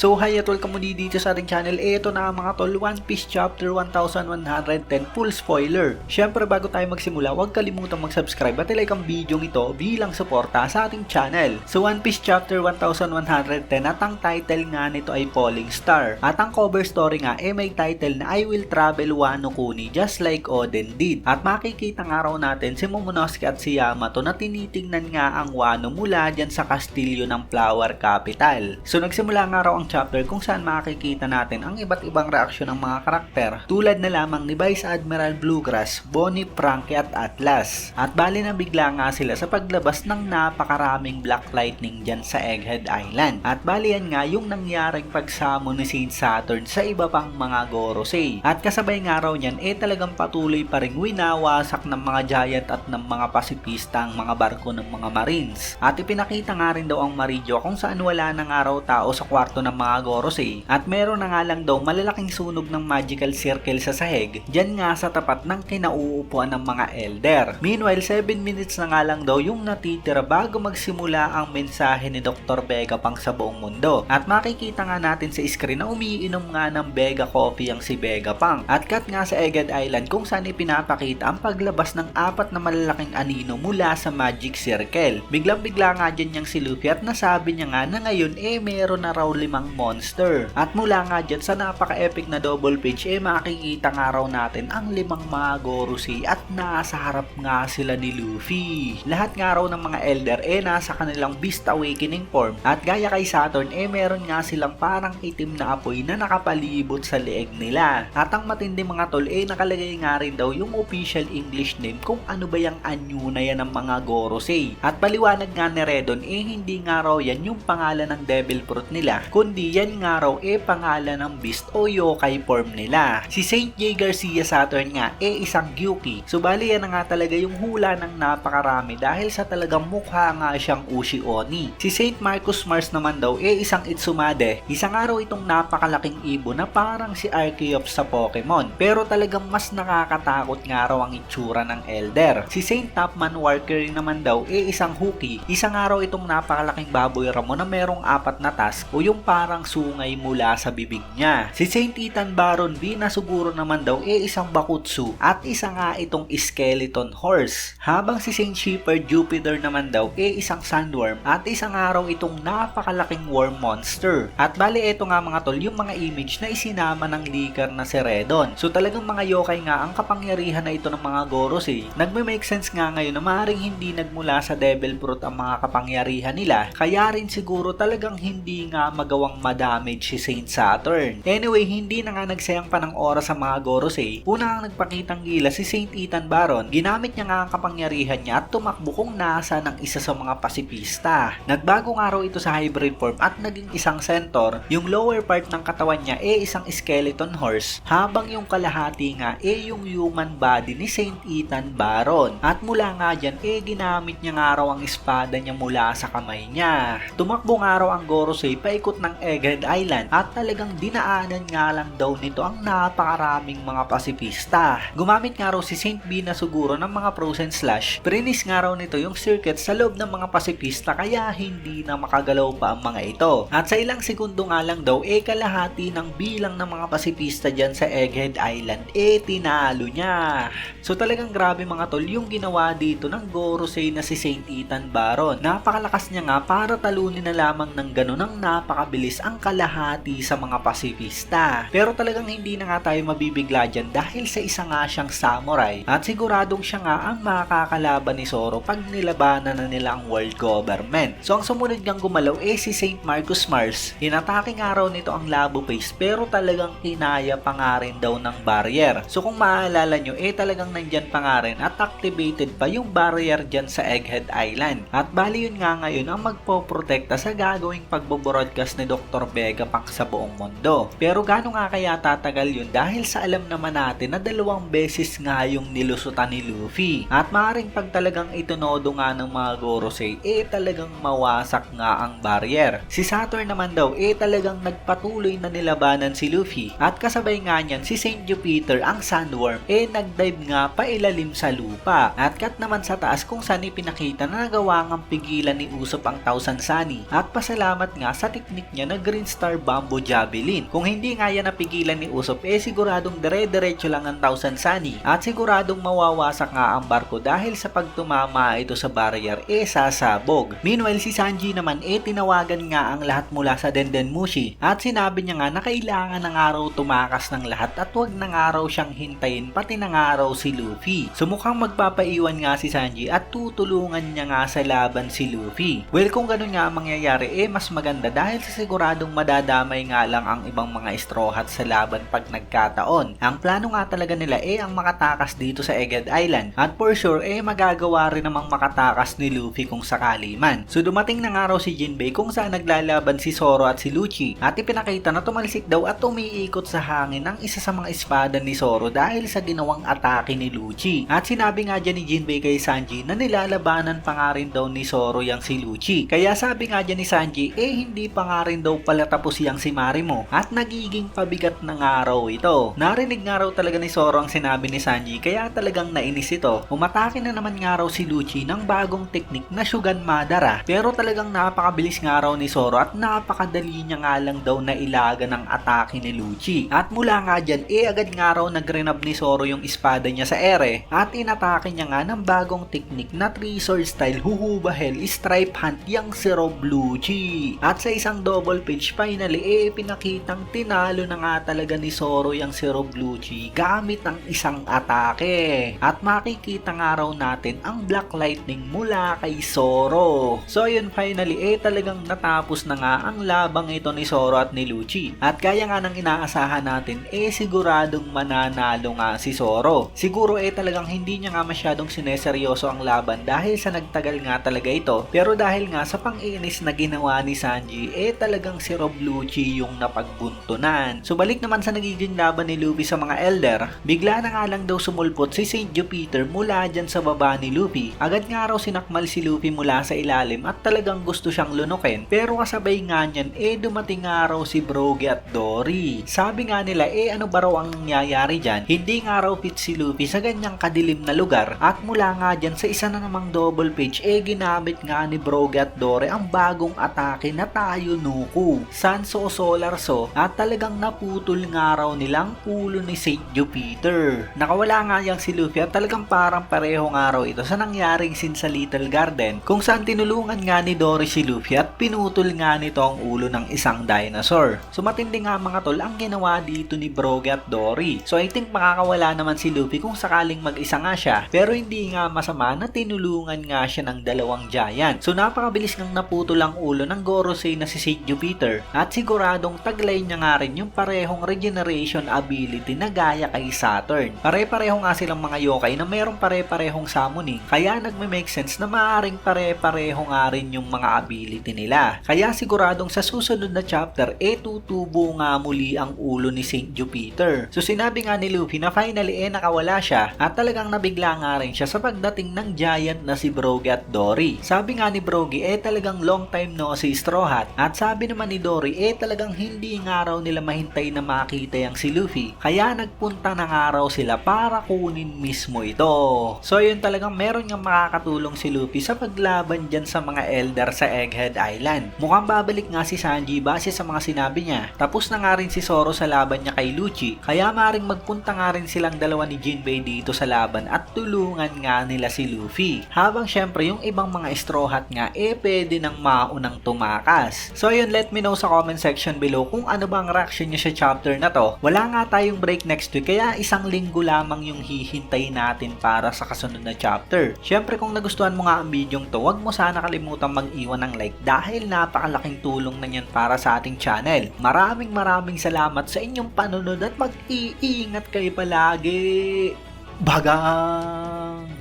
So hi at welcome muli dito sa ating channel. Eh, Ito na mga tol, One Piece Chapter 1110 full spoiler. Syempre bago tayo magsimula, huwag kalimutang mag-subscribe at ilike ang video ito bilang suporta sa ating channel. So One Piece Chapter 1110 at ang title nga nito ay Falling Star. At ang cover story nga eh may title na I Will Travel Wano Kuni just like Oden did. At makikita nga raw natin si Momonosuke at si Yamato na tinitingnan nga ang Wano mula dyan sa kastilyo ng Flower Capital. So nagsimula nga raw ang chapter kung saan makikita natin ang iba't ibang reaksyon ng mga karakter tulad na lamang ni Vice Admiral Bluegrass, Bonnie, Frankie at Atlas. At bali na bigla nga sila sa paglabas ng napakaraming Black Lightning dyan sa Egghead Island. At bali yan nga yung nangyaring pagsamo ni Saint Saturn sa iba pang mga Gorosei. At kasabay nga raw niyan eh talagang patuloy pa rin winawasak ng mga giant at ng mga pasipista ang mga barko ng mga marines. At ipinakita nga rin daw ang Marijo kung saan wala na nga raw tao sa kwarto ng mga Gorosei at meron na nga lang daw malalaking sunog ng magical circle sa sahig dyan nga sa tapat ng kinauupuan ng mga elder. Meanwhile, 7 minutes na nga lang daw yung natitira bago magsimula ang mensahe ni Dr. Vega pang sa buong mundo. At makikita nga natin sa screen na umiinom nga ng Vega coffee ang si Vega Pang. At cut nga sa Egghead Island kung saan ipinapakita ang paglabas ng apat na malalaking anino mula sa Magic Circle. Biglang bigla nga dyan yung si Luffy at nasabi niya nga na ngayon eh meron na raw limang monster. At mula nga dyan sa napaka-epic na double page eh makikita nga raw natin ang limang mga Gorosei at nasa harap nga sila ni Luffy. Lahat nga raw ng mga elder eh nasa kanilang Beast Awakening form at gaya kay Saturn eh meron nga silang parang itim na apoy na nakapalibot sa leeg nila. At ang matindi mga tol eh nakalagay nga rin daw yung official English name kung ano ba yung anyo na yan ng mga Gorosei. At paliwanag nga ni Redon eh hindi nga raw yan yung pangalan ng Devil Fruit nila kundi yan nga raw eh pangalan ng Beast o Yokai form nila. Si Saint J. Garcia Saturn nga eh isang Gyuki. So bali yan nga talaga yung hula ng napakarami dahil sa talagang mukha nga siyang Ushi Oni. Si Saint Marcus Mars naman daw eh isang Itsumade. Isang araw itong napakalaking ibon na parang si Archeops sa Pokemon. Pero talagang mas nakakatakot nga raw ang itsura ng Elder. Si Saint Tapman Walker naman daw eh isang Huki. Isang araw itong napakalaking baboy ramo na merong apat na task o yung parang sungay mula sa bibig niya. Si Saint Ethan Baron B na siguro naman daw eh isang Bakutsu at isa nga itong skeleton horse. Habang si Saint Shepherd Jupiter naman daw eh isang sandworm at isang araw itong napakalaking worm monster. At bali eto nga mga tol yung mga image na isinama ng leaker na si Redon. So talagang mga yokai nga ang kapangyarihan na ito ng mga Gorosei. Nagme-make sense nga ngayon na maaaring hindi nagmula sa Devil Fruit ang mga kapangyarihan nila. Kaya rin siguro talagang hindi nga magawang madamage si Saint Saturn. Anyway, hindi na nga nagsayang pa ng oras sa mga Gorosei. Una ang nagpakitang gila si Saint Ethan Baron. Ginamit niya nga ang kapangyarihan niya at tumakbo kung nasa ng isa sa mga pasipista. Nagbago nga raw ito sa hybrid form at naging isang centaur. Yung lower part ng katawan niya eh isang skeleton horse habang yung kalahati nga eh yung human body ni Saint Ethan Baron. At mula nga dyan eh ginamit niya nga raw ang espada niya mula sa kamay niya. Tumakbo nga raw ang Gorosei paikot ng Egghead Island at talagang dinaanan nga lang daw nito ang napakaraming mga pasipista. Gumamit nga raw si Saint B na siguro ng mga frozen slash. Prinis nga raw nito yung circuit sa loob ng mga pasipista kaya hindi na makagalaw pa ang mga ito. At sa ilang segundo nga lang daw eh kalahati ng bilang ng mga pasipista dyan sa Egghead Island eh tinalo niya. So talagang grabe mga tol yung ginawa dito ng Gorosei na si Saint Ethan Baron. Napakalakas niya nga para talunin na lamang ng ganun ang napakabilis ang kalahati sa mga pasipista. Pero talagang hindi na nga tayo mabibigla dyan dahil sa isa nga siyang samurai at siguradong siya nga ang makakalaban ni Zoro pag nilabanan na nila ang world government. So ang sumunod niyang gumalaw eh si Saint Marcus Mars. Inatake nga raw nito ang Labo Face pero talagang kinaya pa nga rin daw ng barrier. So kung maaalala nyo eh talagang nandyan pa nga rin at activated pa yung barrier dyan sa Egghead Island. At bali yun nga ngayon ang magpoprotekta sa gagawing pagbobroadcast ni Dr. Vega pang sa buong mundo. Pero gano'n nga kaya tatagal yun dahil sa alam naman natin na dalawang beses nga yung nilusutan ni Luffy. At maaaring pag talagang itunodo nga ng mga Gorosei, eh talagang mawasak nga ang barrier. Si Saturn naman daw, eh talagang nagpatuloy na nilabanan si Luffy. At kasabay nga niyan, si Saint Jupiter, ang sandworm, eh nagdive nga pailalim sa lupa. At kat naman sa taas kung saan ipinakita na nagawa ngang pigilan ni Usopp ang Thousand Sunny. At pasalamat nga sa teknik niya na Green Star Bamboo Javelin. Kung hindi nga yan napigilan ni Usopp, eh siguradong dire-diretso lang ang Thousand Sunny at siguradong mawawasak nga ang barko dahil sa pagtumama ito sa barrier, eh sasabog. Meanwhile, si Sanji naman eh tinawagan nga ang lahat mula sa Dendenmushi at sinabi niya nga na kailangan ng araw tumakas ng lahat at wag ng araw siyang hintayin pati ng araw si Luffy. So magpapaiwan nga si Sanji at tutulungan niya nga sa laban si Luffy. Well, kung ganun nga ang mangyayari, eh mas maganda dahil sa siguradong madadamay nga lang ang ibang mga Straw Hats sa laban pag nagkataon. Ang plano nga talaga nila eh ang makatakas dito sa Egghead Island at for sure eh magagawa rin namang makatakas ni Luffy kung sakali man. So dumating na nga raw si Jinbei kung saan naglalaban si Zoro at si Lucci at ipinakita na tumalsik daw at umiikot sa hangin ang isa sa mga espada ni Zoro dahil sa ginawang atake ni Lucci. At sinabi nga dyan ni Jinbei kay Sanji na nilalabanan pa nga rin daw ni Zoro yang si Lucci. Kaya sabi nga dyan ni Sanji eh hindi pa nga rin daw pala tapos yang si Marimo at nagiging pabigat na nga raw ito. Narinig nga raw talaga ni Zoro ang sinabi ni Sanji kaya talagang nainis ito. Umatake na naman nga raw si Lucci ng bagong teknik na Shugan Madara pero talagang napakabilis nga raw ni Zoro at napakadali niya nga lang daw na ilaga ng atake ni Lucci. At mula nga dyan eh agad nga raw nagrenab ni Zoro yung espada niya sa ere at inatake niya nga ng bagong teknik na 3 sword style Huhuba Hell Stripe Hunt yang si Rob Lucci. At sa isang double page finally eh pinakitang tinalo na nga talaga ni Zoro yang si Rob Lucci gamit ang isang atake. At makikita nga raw natin ang Black Lightning mula kay Zoro. So yun finally eh talagang natapos na nga ang labang ito ni Zoro at ni Lucci. At kaya nga nang inaasahan natin eh siguradong mananalo nga si Zoro. Siguro eh talagang hindi niya nga masyadong sineseryoso ang laban dahil sa nagtagal nga talaga ito. Pero dahil nga sa pang-inis na ginawa ni Sanji eh talagang si Rob Lucci yung napagbuntunan. So balik naman sa nagiging laban ni Luffy sa mga Elder, bigla na nga lang daw sumulpot si Saint Jupiter mula dyan sa baba ni Luffy. Agad nga raw sinakmal si Luffy mula sa ilalim at talagang gusto siyang lunukin. Pero kasabay nga niyan eh dumating nga raw si Brogy at Dory. Sabi nga nila eh ano ba raw ang nangyayari dyan? Hindi nga raw fit si Luffy sa ganyang kadilim na lugar at mula nga dyan sa isa na namang double page eh ginamit nga ni Brogy at Dory ang bagong atake na tayo nuku. Sanso Solar So at talagang naputol nga raw nilang ulo ni Saint Jupiter. Nakawala nga yang si Luffy at talagang parang pareho nga raw ito sa nangyaring sin sa Little Garden kung saan tinulungan nga ni Dory si Luffy at pinutol nga nito ang ulo ng isang dinosaur. So matindi nga mga tol ang ginawa dito ni Brogy at Dory. So I think makakawala naman si Luffy kung sakaling mag-isa nga siya pero hindi nga masama na tinulungan nga siya ng dalawang giant. So napakabilis ngang naputol ang ulo ng Gorosei na si Saint Jupiter at siguradong taglay niya nga rin yung parehong regeneration ability na gaya kay Saturn. Pare-pareho nga silang mga yokai na merong pare-parehong summoning kaya nagme-make sense na maaaring pare-pareho nga rin yung mga ability nila. Kaya siguradong sa susunod na chapter e tutubo nga muli ang ulo ni Saint Jupiter. So sinabi nga ni Luffy na finally eh nakawala siya at talagang nabigla nga rin siya sa pagdating ng giant na si Brogy at Dory. Sabi nga ni Brogy eh talagang long time no si Straw Hat at sabi naman ni Dory eh talagang hindi nga raw nila mahintay na makita yang si Luffy. Kaya nagpunta na nga raw sila para kunin mismo ito. So yun talagang meron nga makakatulong si Luffy sa paglaban dyan sa mga Elder sa Egghead Island. Mukhang babalik nga si Sanji base sa mga sinabi niya. Tapos na nga rin si Zoro sa laban niya kay Lucci. Kaya maring magpunta nga rin silang dalawa ni Jinbei dito sa laban at tulungan nga nila si Luffy. Habang syempre yung ibang mga Straw Hat nga eh pwede nang maunang tumakas. So yun let me know sa comment section below kung ano bang reaction niyo sa chapter na to. Wala nga tayong break next week kaya isang linggo lamang yung hihintay natin para sa kasunod na chapter. Syempre kung nagustuhan mo nga ang video to, wag mo sana kalimutang mag-iwan ng like dahil napakalaking tulong na yan para sa ating channel. Maraming maraming salamat sa inyong panunod at mag-iingat kayo palagi. Bagang!